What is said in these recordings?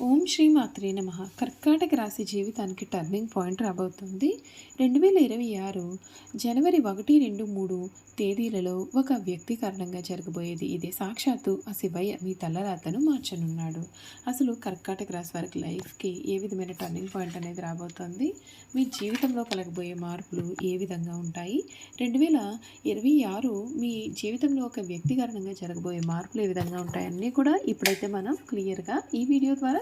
ఓం శ్రీ మాత్రే నమ. కర్కాటక రాశి జీవితానికి టర్నింగ్ పాయింట్ రాబోతుంది. రెండు వేల ఇరవై ఆరు జనవరి ఒకటి రెండు మూడు తేదీలలో ఒక వ్యక్తి కారణంగా జరగబోయేది ఇదే. సాక్షాత్తు ఆ శివయ్య మీ తలరాతను మార్చనున్నాడు. అసలు కర్కాటక రాశి వారికి లైఫ్కి ఏ విధమైన టర్నింగ్ పాయింట్ అనేది రాబోతుంది? మీ జీవితంలో కలగబోయే మార్పులు ఏ విధంగా ఉంటాయి? రెండు వేల ఇరవై ఆరు మీ జీవితంలో ఒక వ్యక్తి కారణంగా జరగబోయే మార్పులు ఏ విధంగా ఉంటాయన్నీ కూడా ఇప్పుడైతే మనం క్లియర్గా ఈ వీడియో ద్వారా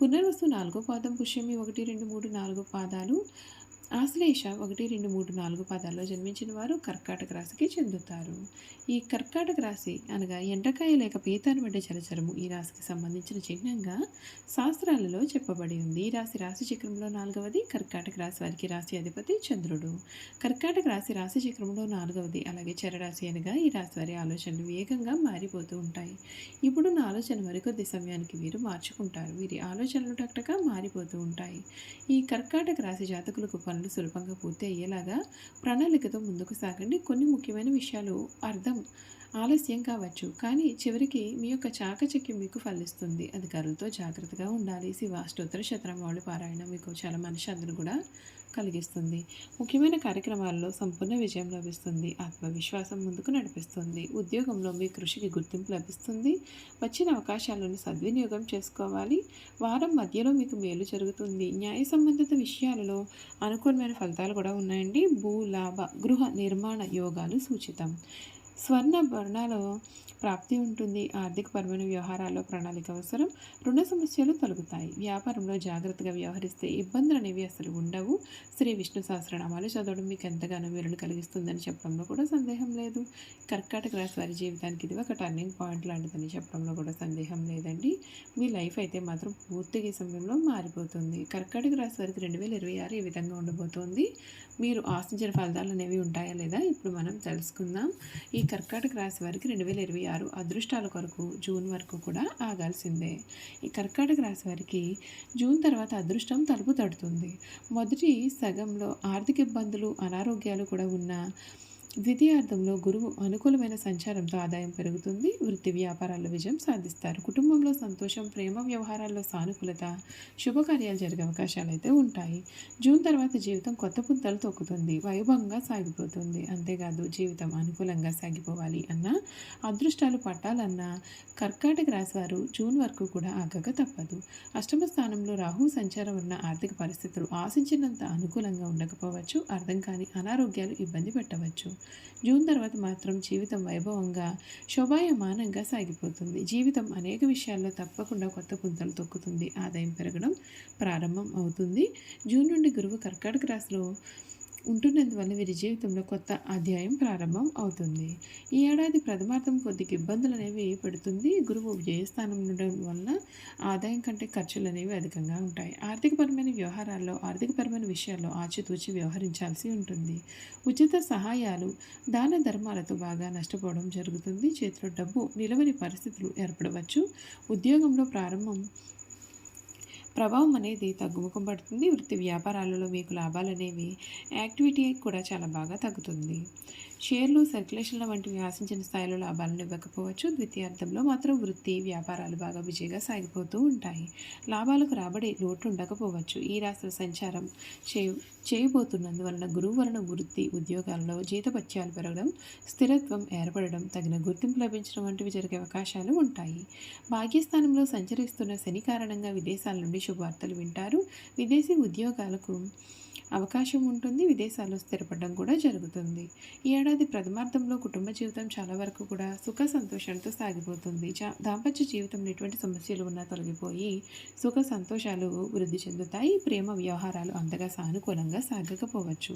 పునర్వసు నాలుగో పాదం పుష్యమి ఒకటి రెండు మూడు నాలుగు పాదాలు. ఆశ్లేష ఒకటి రెండు మూడు నాలుగు పదాల్లో జన్మించిన వారు కర్కాటక రాశికి చెందుతారు. ఈ కర్కాటక రాశి అనగా ఎండకాయ లేక పీతాను పడ్డ చలచరము ఈ రాశికి సంబంధించిన చిహ్నంగా శాస్త్రాలలో చెప్పబడి ఉంది. ఈ రాశి రాశి చక్రంలో నాలుగవది కర్కాటక రాశి వారికి రాశి అధిపతి చంద్రుడు. కర్కాటక రాశి రాశి చక్రంలో నాలుగవది అలాగే చరరాశి అనగా ఈ రాశి వారి ఆలోచనలు వేగంగా మారిపోతూ ఉంటాయి. ఇప్పుడు నా ఆలోచన మరికొద్ది సమయానికి వీరు మార్చుకుంటారు. వీరి ఆలోచనలు టక్టగా మారిపోతూ ఉంటాయి. ఈ కర్కాటక రాశి జాతకులకు పనులు సులభంగా పూర్తి అయ్యేలాగా ప్రణాళికతో ముందుకు సాగండి. కొన్ని ముఖ్యమైన విషయాలు అర్థం ఆలస్యం కావచ్చు కానీ చివరికి మీ యొక్క చాకచక్యం మీకు ఫలిస్తుంది. అధికారులతో జాగ్రత్తగా ఉండాలి. శివాష్టోత్తర శతనామావళి పారాయణ మీకు చాలా మనిషి అందరూ కూడా కలిగిస్తుంది. ముఖ్యమైన కార్యక్రమాల్లో సంపూర్ణ విజయం లభిస్తుంది. ఆత్మవిశ్వాసం ముందుకు నడిపిస్తుంది. ఉద్యోగంలో మీ కృషికి గుర్తింపు లభిస్తుంది. వచ్చిన అవకాశాలను సద్వినియోగం చేసుకోవాలి. వారం మధ్యలో మీకు మేలు జరుగుతుంది. న్యాయ సంబంధిత విషయాలలో అనుకూలమైన ఫలితాలు కూడా ఉన్నాయండి. భూ లాభ గృహ నిర్మాణ యోగాలు సూచితం. స్వర్ణ వర్ణాలు ప్రాప్తి ఉంటుంది. ఆర్థికపరమైన వ్యవహారాల్లో ప్రణాళిక అవసరం. రుణ సమస్యలు తొలగుతాయి. వ్యాపారంలో జాగ్రత్తగా వ్యవహరిస్తే ఇబ్బందులు అనేవి అసలు ఉండవు. శ్రీ విష్ణు సహస్రనామాలు చదవడం మీకు ఎంతగానో మేలును కలిగిస్తుందని చెప్పడంలో కూడా సందేహం లేదు. కర్కాటక రాశి వారి జీవితానికి ఇది ఒక టర్నింగ్ పాయింట్ లాంటిదని చెప్పడంలో కూడా సందేహం లేదండి. మీ లైఫ్ అయితే మాత్రం పూర్తిగా ఈ సమయంలో మారిపోతుంది. కర్కాటక రాశి వారికి రెండు వేల ఇరవై ఆరు ఈ విధంగా ఉండబోతోంది? మీరు ఆశించిన ఫలితాలు అనేవి ఉంటాయా లేదా? ఇప్పుడు మనం తెలుసుకుందాం. ఈ కర్కాటక రాశి వారికి రెండు వేల ఇరవై ఆరు అదృష్టాల కొరకు జూన్ వరకు కూడా ఆగాల్సిందే. ఈ కర్కాటక రాశి వారికి జూన్ తర్వాత అదృష్టం తలుపు తడుతుంది. మొదటి సగంలో ఆర్థిక ఇబ్బందులు అనారోగ్యాలు కూడా ఉన్న ద్వితీయార్థంలో గురువు అనుకూలమైన సంచారంతో ఆదాయం పెరుగుతుంది వృత్తి వ్యాపారాల్లో విజయం సాధిస్తారు. కుటుంబంలో సంతోషం ప్రేమ వ్యవహారాల్లో సానుకూలత శుభకార్యాలు జరిగే అవకాశాలు అయితే ఉంటాయి. జూన్ తర్వాత జీవితం కొత్త పుంతలు తొక్కుతుంది వైభవంగా సాగిపోతుంది. అంతేకాదు జీవితం అనుకూలంగా సాగిపోవాలి అన్న అదృష్టాలు పట్టాలన్న కర్కాటక రాశి వారు జూన్ వరకు కూడా ఆగక తప్పదు. అష్టమ స్థానంలో రాహు సంచారం ఉన్న ఆర్థిక పరిస్థితులు ఆశించినంత అనుకూలంగా ఉండకపోవచ్చు అర్థం కాని అనారోగ్యాలు ఇబ్బంది పెట్టవచ్చు. జూన్ తర్వాత మాత్రం జీవితం వైభవంగా శోభాయమానంగా సాగిపోతుంది. జీవితం అనేక విషయాల్లో తప్పకుండా కొత్త పుంతలు తొక్కుతుంది. ఆదాయం పెరగడం ప్రారంభం అవుతుంది. జూన్ నుండి గురువు కర్కాటక రాశిలో ఉంటున్నందువల్ల వీరి జీవితంలో కొత్త అధ్యాయం ప్రారంభం అవుతుంది. ఈ ఏడాది ప్రథమార్థం కొద్దిగా ఇబ్బందులు అనేవి పెడుతుంది. గురువు వ్యయస్థానం ఉండడం వల్ల ఆదాయం కంటే ఖర్చులు అనేవి అధికంగా ఉంటాయి. ఆర్థికపరమైన వ్యవహారాల్లో ఆర్థికపరమైన విషయాల్లో ఆచితూచి వ్యవహరించాల్సి ఉంటుంది. ఉచిత సహాయాలు దాన ధర్మాలతో బాగా నష్టపోవడం జరుగుతుంది. చేతిలో డబ్బు నిలవని పరిస్థితులు ఏర్పడవచ్చు. ఉద్యోగంలో ప్రారంభం ప్రభావం అనేది తగ్గుముఖం పడుతుంది. వృత్తి వ్యాపారాలలో మీకు లాభాలు అనేవి యాక్టివిటీ కూడా చాలా బాగా తగ్గుతుంది. షేర్లు సర్క్యులేషన్ల వంటివి ఆశించిన స్థాయిలో లాభాలను ఇవ్వకపోవచ్చు. ద్వితీయార్థంలో మాత్రం వృత్తి వ్యాపారాలు బాగా బిజీగా సాగిపోతూ ఉంటాయి. లాభాలకు రాబడి లోటు ఉండకపోవచ్చు. ఈ రాశుల సంచారం చే చేయబోతున్నందువలన గురువు వలన వృత్తి ఉద్యోగాల్లో జీతపత్యాలు పెరగడం స్థిరత్వం ఏర్పడడం తగిన గుర్తింపు లభించడం వంటివి జరిగే అవకాశాలు ఉంటాయి. భాగ్యస్థానంలో సంచరిస్తున్న శని కారణంగా విదేశాల నుండి శుభవార్తలు వింటారు. విదేశీ ఉద్యోగాలకు అవకాశం ఉంటుంది విదేశాల్లో స్థిరపడడం కూడా జరుగుతుంది. ఈ ఏడాది ప్రథమార్థంలో కుటుంబ జీవితం చాలా వరకు కూడా సుఖ సంతోషాలతో సాగిపోతుంది. దాంపత్య జీవితంలో ఎటువంటి సమస్యలు ఉన్నా తొలగిపోయి సుఖ సంతోషాలు వృద్ధి చెందుతాయి. ప్రేమ వ్యవహారాలు అంతగా సానుకూలంగా సాగకపోవచ్చు.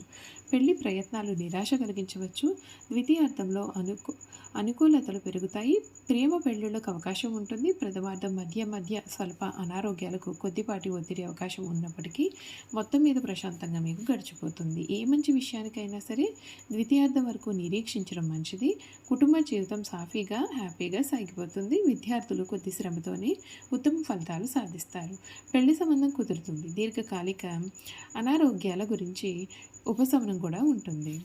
పెళ్ళి ప్రయత్నాలు నిరాశ కలిగించవచ్చు. ద్వితీయార్థంలో అనుకూ అనుకూలతలు పెరుగుతాయి. ప్రేమ పెళ్ళిళ్ళకు అవకాశం ఉంటుంది. ప్రథమార్థం మధ్య మధ్య స్వల్ప అనారోగ్యాలకు కొద్దిపాటి ఒత్తిడి అవకాశం ఉన్నప్పటికీ మొత్తం మీద ప్రశాంతంగా మీకు గడిచిపోతుంది. ఏ మంచి విషయానికైనా సరే ద్వితీయార్థం వరకు నిరీక్షించడం మంచిది. కుటుంబ జీవితం సాఫీగా హ్యాపీగా సాగిపోతుంది. విద్యార్థులు కొద్ది శ్రమతోనే ఉత్తమ ఫలితాలు సాధిస్తారు. పెళ్ళి సంబంధం కుదురుతుంది. దీర్ఘకాలిక అనారోగ్యాల గురించి ఉపశమనం కూడా ఉంటుంది.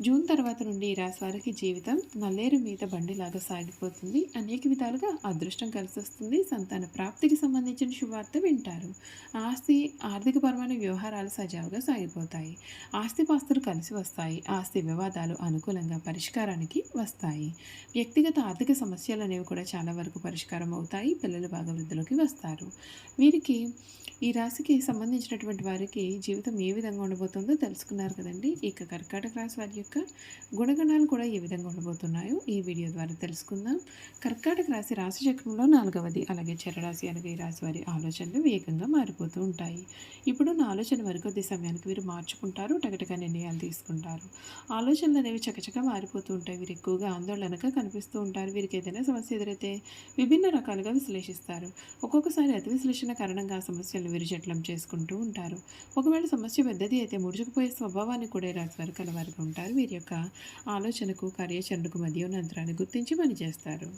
జూన్ తర్వాత నుండి ఈ రాశి వారికి జీవితం నల్లేరు మీద బండిలాగా సాగిపోతుంది. అనేక విధాలుగా అదృష్టం కలిసి వస్తుంది. సంతాన ప్రాప్తికి సంబంధించిన శుభార్త వింటారు. ఆస్తి ఆర్థికపరమైన వ్యవహారాలు సజావుగా సాగిపోతాయి. ఆస్తిపాస్తులు కలిసి వస్తాయి. ఆస్తి వివాదాలు అనుకూలంగా పరిష్కారానికి వస్తాయి. వ్యక్తిగత ఆర్థిక సమస్యలు అనేవి కూడా చాలా వరకు పరిష్కారం అవుతాయి. పిల్లలు బాగా వృద్ధిలోకి వస్తారు. వీరికి ఈ రాశికి సంబంధించినటువంటి వారికి జీవితం ఏ విధంగా ఉండబోతుందో తెలుసుకున్నారు కదండి. ఇక కర్కాటక రాశి వారి యొక్క గుణగణాలు కూడా ఏ విధంగా ఉండబోతున్నాయో ఈ వీడియో ద్వారా తెలుసుకుందాం. కర్కాటక రాశి రాశి చక్రంలో నాలుగవది అలాగే చరరాశి అలాగే ఈ రాశి వారి ఆలోచనలు వేగంగా మారిపోతూ ఉంటాయి. ఇప్పుడు నా ఆలోచన మరికొద్ది సమయానికి వీరు మార్చుకుంటారు టగటగా నిర్ణయాలు తీసుకుంటారు. ఆలోచనలు అనేవి చకచక మారిపోతూ ఉంటాయి. వీరు ఎక్కువగా ఆందోళనగా కనిపిస్తూ ఉంటారు. వీరికి ఏదైనా సమస్య ఎదురైతే విభిన్న రకాలుగా విశ్లేషిస్తారు. ఒక్కొక్కసారి అతి విశ్లేషణ కారణంగా ఆ సమస్యలను జట్లం చేసుకుంటూ ఉంటారు. ఒకవేళ సమస్య పెద్దది అయితే ముడుచుకుపోయే స్వభావాన్ని కూడా ఈ రాశి వారు కలవారుగా ఉంటారు. వీరి యొక్క ఆలోచనకు కార్యాచరణకు మధ్య ఉన్న అంతరాన్ని గుర్తించి పనిచేస్తారు.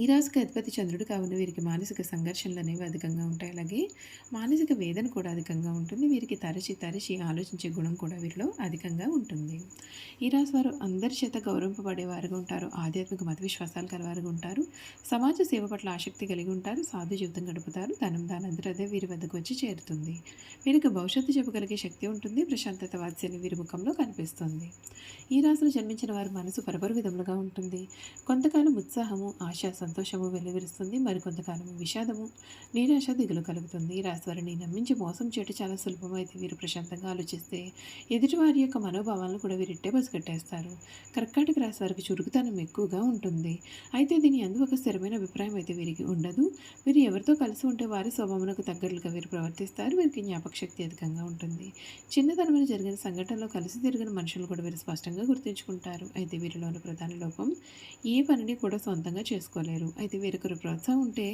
ఈ రాశికి అధిపతి చంద్రుడు కావున వీరికి మానసిక సంఘర్షణలు అనేవి అధికంగా ఉంటాయి. అలాగే మానసిక వేదన కూడా అధికంగా ఉంటుంది. వీరికి తరచి తరచి ఆలోచించే గుణం కూడా వీరిలో అధికంగా ఉంటుంది. ఈ రాశి వారు అందరి చేత గౌరవింపబడేవారుగా ఉంటారు. ఆధ్యాత్మిక మత విశ్వాసాలు కలవారుగా ఉంటారు. సమాజ సేవ పట్ల ఆసక్తి కలిగి ఉంటారు. సాధు జీవితం గడుపుతారు. ధనం దానంతరదే వీరి వద్దకు వచ్చి చేరుతుంది. వీరికి భవిష్యత్తు చెప్పగలిగే శక్తి ఉంటుంది. ప్రశాంతత వాత్సల్యం వీరి ముఖంలో కనిపిస్తుంది. ఈ రాశిలో జన్మించిన వారి మనసు పరపరు విధములుగా ఉంటుంది. కొంతకాలం ఉత్సాహము ఆశ సంతోషము వెలువరిస్తుంది. మరికొంతకాలం విషాదము నిరాశ దిగులు కలుగుతుంది. రాశివారిని వారిని నమ్మించి మోసం చేయటం చాలా సులభమైతే వీరు ప్రశాంతంగా ఆలోచిస్తే ఎదుటివారి యొక్క మనోభావాలను కూడా వీరిట్టే బసిగట్టేస్తారు కర్కాటక రాశి వారికి చురుకుతనం ఎక్కువగా ఉంటుంది. అయితే దీని అందు ఒక స్థిరమైన అభిప్రాయం అయితే వీరికి ఉండదు. వీరు ఎవరితో కలిసి ఉంటే వారి స్వభావనకు తగ్గట్లుగా వీరు ప్రవర్తిస్తారు. వీరికి జ్ఞాపక శక్తి అధికంగా ఉంటుంది. చిన్నతనమైన జరిగిన సంఘటనలో కలిసి తిరిగిన మనుషులు కూడా వీరు స్పష్టంగా గుర్తుంచుకుంటారు. అయితే వీరిలోని ప్రధాన లోపం ఏ పనిని కూడా సొంతంగా చేసుకోలేదు చేసుకోలేరు అయితే వీరికొరు ప్రోత్సాహం ఉంటే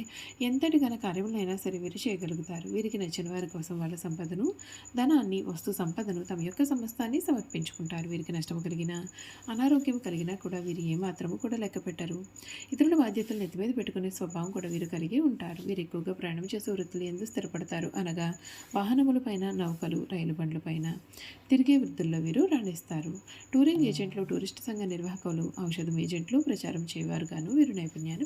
ఎంతటి ఘన కార్యములైనా సరే వీరు చేయగలుగుతారు. వీరికి నచ్చిన వారి కోసం వాళ్ళ సంపదను ధనాన్ని వస్తు సంపదను తమ యొక్క సమస్తాన్ని సమర్పించుకుంటారు. వీరికి నష్టము కలిగిన అనారోగ్యం కలిగినా కూడా వీరు ఏమాత్రము కూడా లెక్క పెట్టరు. ఇతరుల బాధ్యతలు నెత్తి మీద పెట్టుకునే స్వభావం కూడా వీరు కలిగి ఉంటారు. వీరు ఎక్కువగా ప్రయాణం చేసే వృత్తులు ఎందుకు స్థిరపడతారు. అనగా వాహనములపైన నౌకలు రైలు బండ్లపైన తిరిగే వృద్ధుల్లో వీరు రాణిస్తారు. టూరింగ్ ఏజెంట్లు టూరిస్ట్ సంఘ నిర్వాహకులు ఔషధం ఏజెంట్లు ప్రచారం చేయవారుగాను వీరు నైపుణ్యాన్ని